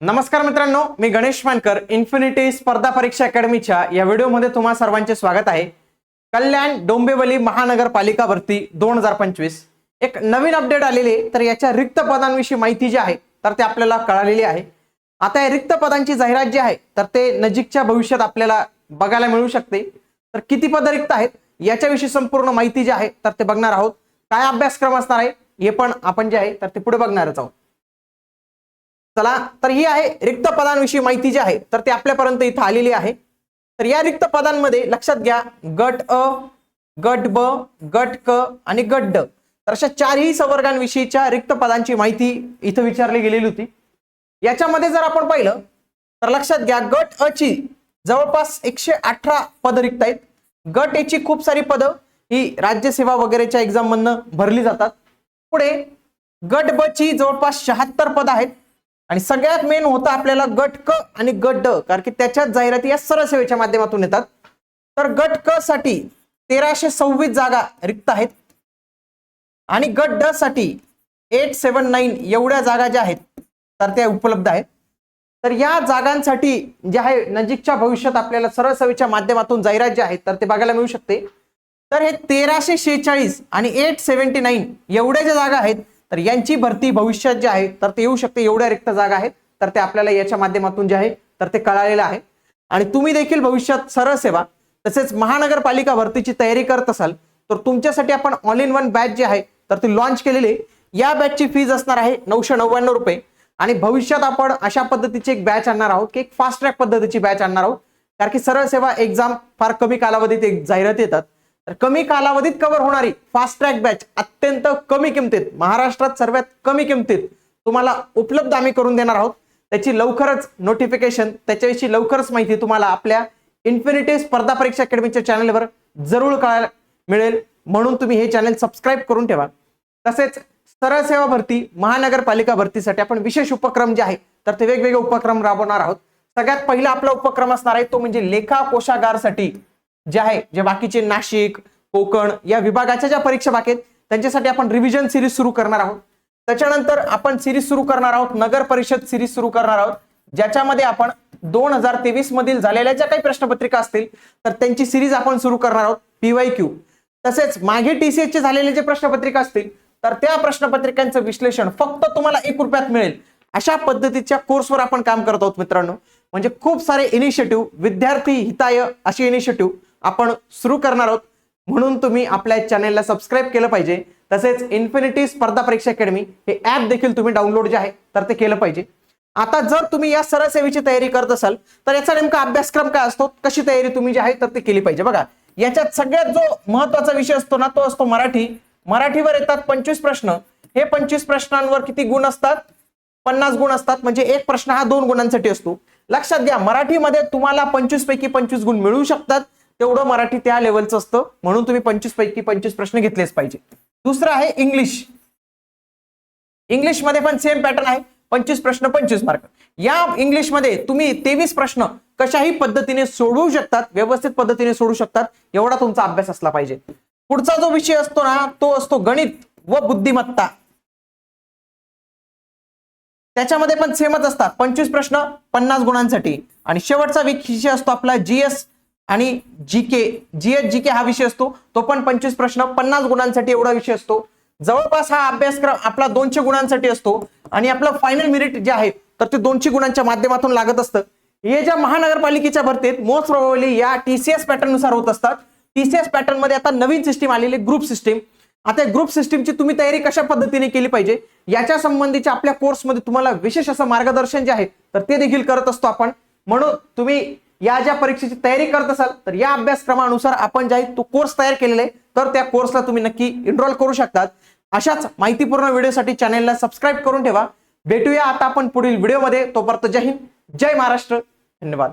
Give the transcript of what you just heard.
नमस्कार मित्रांनो मी गणेश मानकर इन्फिनिटी स्पर्धा परीक्षा अकॅडमीच्या या व्हिडिओमध्ये तुम्हा सर्वांचे स्वागत आहे. कल्याण डोंबिवली महानगरपालिका भरती दोन हजार पंचवीस. एक नवीन अपडेट आलेले तर याच्या रिक्त पदांविषयी माहिती जी आहे तर ते आपल्याला कळालेली आहे. आता या रिक्त पदांची जाहिरात जी आहे तर ते नजीकच्या भविष्यात आपल्याला बघायला मिळू शकते. तर किती पद रिक्त आहेत याच्याविषयी संपूर्ण माहिती जी आहे तर ते बघणार आहोत. काय अभ्यासक्रम असणार आहे हे पण आपण जे आहे तर ते पुढे बघणारच आहोत. चला तर ही आहे रिक्त पदांविषयी माहिती जी आहे तर ती आपल्यापर्यंत इथं आलेली आहे. तर या रिक्त पदांमध्ये लक्षात घ्या गट अ गट ब गट क आणि गट ड. तर अशा चारही संवर्गांविषयीच्या रिक्त पदांची माहिती इथं विचारली गेलेली होती. याच्यामध्ये जर आपण पाहिलं तर लक्षात घ्या गट अ ची जवळपास एकशे अठरा पद रिक्त आहेत. गट ए ची खूप सारी पदं ही राज्यसेवा वगैरेच्या एक्झाम मधनं भरली जातात. पुढे गट ब ची जवळपास शहात्तर पद आहेत. आणि सगळ्यात मेन होतं आपल्याला गट क आणि गट ड कारण की त्याच्याच जाहिराती या सरळ सेवेच्या माध्यमातून येतात. तर गट क साठी तेराशे सव्वीस जागा रिक्त आहेत. आणि गट ड साठी एट सेवन नाईन एवढ्या जागा ज्या आहेत तर त्या उपलब्ध आहेत. तर या जागांसाठी जे आहे नजीकच्या भविष्यात आपल्याला सरळ सेवेच्या माध्यमातून जाहिरात जे आहेत तर ते बघायला मिळू शकते. तर हे तेराशे शेहेचाळीस आणि एट सेव्हन्टी नाईन एवढ्या ज्या जागा आहेत तर यांची भरती भविष्यात जे आहे तर ते येऊ शकते एवढ्या रिक्त जागा आहेत. तर ते आपल्याला याच्या माध्यमातून जे आहे तर ते कळालेलं आहे. आणि तुम्ही देखील भविष्यात सरळ सेवा तसेच महानगरपालिका भरतीची तयारी करत असाल तर तुमच्यासाठी आपण ऑल इन वन बॅच जी आहे तर ती लॉन्च केलेली आहे. या बॅचची फीज असणार आहे नऊशे नव्याण्णव रुपये. आणि भविष्यात आपण अशा पद्धतीची एक बॅच आणणार आहोत की एक फास्ट ट्रॅक पद्धतीची बॅच आणणार आहोत. कारण की सरळ सेवा एक्झाम फार कमी कालावधीत एक जाहिरात येतात. तर कमी कालावधीत कव्हर होणारी फास्ट ट्रॅक बॅच अत्यंत कमी किमतीत महाराष्ट्रात सर्वात कमी किमतीत तुम्हाला उपलब्ध आम्ही करून देणार आहोत. त्याची लवकरच नोटिफिकेशन त्याच्याविषयी लवकरच माहिती तुम्हाला आपल्या इन्फिनिटी स्पर्धा परीक्षा अकॅडमीच्या चॅनलवर जरूर कळायला मिळेल. म्हणून तुम्ही हे चॅनल सबस्क्राईब करून ठेवा. तसेच सरळ सेवा भरती महानगरपालिका भरतीसाठी आपण विशेष उपक्रम जे आहे तर ते वेगवेगळे उपक्रम राबवणार आहोत. सगळ्यात पहिला आपला उपक्रम असणार आहे तो म्हणजे लेखा कोशागारसाठी जे आहे जे बाकीचे नाशिक कोकण या विभागाच्या ज्या परीक्षा बाकी आहेत त्यांच्यासाठी आपण रिव्हिजन सिरीज सुरू करणार आहोत. त्याच्यानंतर आपण सिरीज सुरू करणार आहोत नगर परिषद सिरीज सुरू करणार आहोत. ज्याच्यामध्ये आपण दोन हजार तेवीस मधील झालेल्या ज्या काही प्रश्नपत्रिका असतील तर त्यांची सिरीज आपण सुरू करणार आहोत पीवाय क्यू तसेच मागे टीसीएस चे झालेले जे प्रश्नपत्रिका असतील तर त्या प्रश्नपत्रिकांचं विश्लेषण फक्त तुम्हाला एक रुपयात मिळेल. अशा पद्धतीच्या कोर्सवर आपण काम करत आहोत मित्रांनो. म्हणजे खूप सारे इनिशिएटिव्ह विद्यार्थी हिताय अशी इनिशिएटिव्ह आपण सुरू करणार आहोत. म्हणून तुम्ही आपल्या चॅनेलला सबस्क्राईब केलं पाहिजे. तसेच इन्फिनिटी स्पर्धा परीक्षा अकॅडमी हे ऍप देखील तुम्ही डाउनलोड जे आहे तर ते केलं पाहिजे. आता जर तुम्ही या सरळ सेवेची तयारी करत असाल तर याचा नेमका अभ्यासक्रम काय असतो? कशी तयारी तुम्ही जी आहे तर ते केली पाहिजे. बघा याच्यात सगळ्यात जो महत्त्वाचा विषय असतो ना तो असतो मराठी. मराठीवर येतात पंचवीस प्रश्न. हे पंचवीस प्रश्नांवर किती गुण असतात? पन्नास गुण असतात. म्हणजे एक प्रश्न हा दोन गुणांसाठी असतो. लक्षात घ्या मराठीमध्ये तुम्हाला पंचवीस पैकी पंचवीस गुण मिळू शकतात. तेवढं मराठी त्या लेवलचं असतं. म्हणून तुम्ही पंचवीस पैकी पंचवीस प्रश्न घेतलेच पाहिजे. दुसरं आहे इंग्लिश इंग्लिशमध्ये पण सेम पॅटर्न आहे. पंचवीस प्रश्न पंचवीस मार्क या इंग्लिशमध्ये तुम्ही तेवीस प्रश्न कशाही पद्धतीने सोडवू शकतात व्यवस्थित पद्धतीने सोडू शकतात एवढा तुमचा अभ्यास असला पाहिजे. पुढचा जो विषय असतो ना तो असतो गणित व बुद्धिमत्ता. त्याच्यामध्ये पण सेमच असतात. पंचवीस प्रश्न पन्नास गुणांसाठी. आणि शेवटचा विषय असतो आपला जीएस आणि जी के जीएस जी के हा विषय असतो. तो पण पंचवीस प्रश्न पन्नास गुणांसाठी एवढा विषय असतो. जवळपास हा अभ्यासक्रम आपला दोनशे गुणांसाठी असतो. आणि आपलं फायनल मेरिट जे आहे तर ते दोनशे गुणांच्या माध्यमातून लागत असतं. हे ज्या महानगरपालिकेच्या भरतीत मोस्ट प्रोबेबली या टीसीएस पॅटर्ननुसार होत असतात. टीसीएस पॅटर्नमध्ये आता नवीन सिस्टीम आलेली ग्रुप सिस्टीम आता ग्रुप सिस्टीमची तुम्ही तयारी कशा पद्धतीने केली पाहिजे? याच्या संबंधीच्या आपल्या कोर्समध्ये तुम्हाला विशेष असं मार्गदर्शन जे आहे तर ते देखील करत असतो आपण. म्हणून तुम्ही या ज्या परीक्षेची तयारी करत असाल तर या अभ्यासक्रमानुसार आपण ज्या तो कोर्स तयार केलेला आहे. तर त्या कोर्सला तुम्ही नक्की एनरोल करू शकतात. अशाच माहितीपूर्ण व्हिडिओसाठी चॅनेलला सबस्क्राईब करून ठेवा. भेटूया आता आपण पुढील व्हिडिओमध्ये तोपर्यंत जय हिंद जय महाराष्ट्र. धन्यवाद.